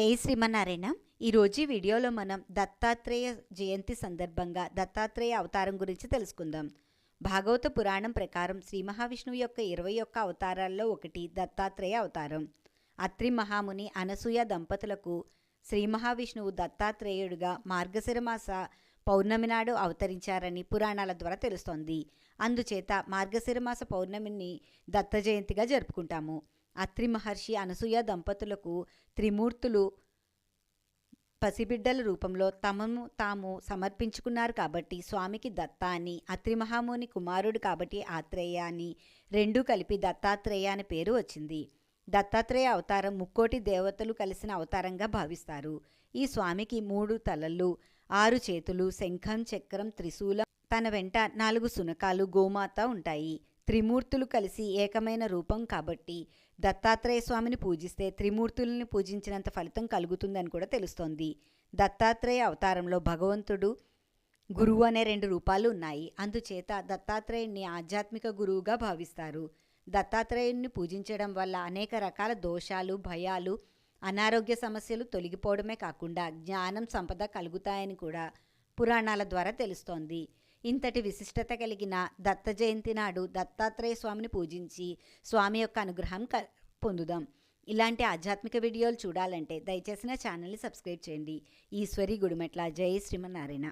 ఏ శ్రీమన్నారాయణ? ఈరోజు ఈ వీడియోలో మనం దత్తాత్రేయ జయంతి సందర్భంగా దత్తాత్రేయ అవతారం గురించి తెలుసుకుందాం. భాగవత పురాణం ప్రకారం శ్రీ మహావిష్ణువు యొక్క ఇరవై ఒక్క అవతారాల్లో ఒకటి దత్తాత్రేయ అవతారం. అత్రి మహాముని అనసూయ దంపతులకు శ్రీ మహావిష్ణువు దత్తాత్రేయుడుగా మార్గశిరమాస పౌర్ణమి నాడు అవతరించారని పురాణాల ద్వారా తెలుస్తోంది. అందుచేత మార్గశిరమాస పౌర్ణమిని దత్త జయంతిగా జరుపుకుంటాము. అత్రి మహర్షి అనసూయ దంపతులకు త్రిమూర్తులు పసిబిడ్డల రూపంలో తమను తాము సమర్పించుకున్నారు కాబట్టి స్వామికి దత్త అని అత్రి మహాముని కుమారుడు కాబట్టి ఆత్రేయ అని రెండూ కలిపి దత్తాత్రేయ అని పేరు వచ్చింది. దత్తాత్రేయ అవతారం ముక్కోటి దేవతలు కలిసిన అవతారంగా భావిస్తారు. ఈ స్వామికి మూడు తలలు ఆరు చేతులు శంఖం చక్రం త్రిశూలం తన వెంట నాలుగు సునకాలు గోమాత ఉంటాయి. త్రిమూర్తులు కలిసి ఏకమైన రూపం కాబట్టి దత్తాత్రేయ స్వామిని పూజిస్తే త్రిమూర్తుల్ని పూజించినంత ఫలితం కలుగుతుందని కూడా తెలుస్తోంది. దత్తాత్రేయ అవతారంలో భగవంతుడు గురువు అనే రెండు రూపాలు ఉన్నాయి. అందుచేత దత్తాత్రేయుణ్ణి ఆధ్యాత్మిక గురువుగా భావిస్తారు. దత్తాత్రేయుణ్ణి పూజించడం వల్ల అనేక రకాల దోషాలు భయాలు అనారోగ్య సమస్యలు తొలగిపోవడమే కాకుండా జ్ఞానం సంపద కలుగుతాయని కూడా పురాణాల ద్వారా తెలుస్తోంది. ఇంతటి విశిష్టత కలిగిన దత్త జయంతి నాడు దత్తాత్రేయ స్వామిని పూజించి స్వామి యొక్క అనుగ్రహం క పొందుదాం. ఇలాంటి ఆధ్యాత్మిక వీడియోలు చూడాలంటే దయచేసి నా ఛానల్ని సబ్స్క్రైబ్ చేయండి. ఈశ్వరి గుడిమెట్ల. జై శ్రీమన్నారాయణ.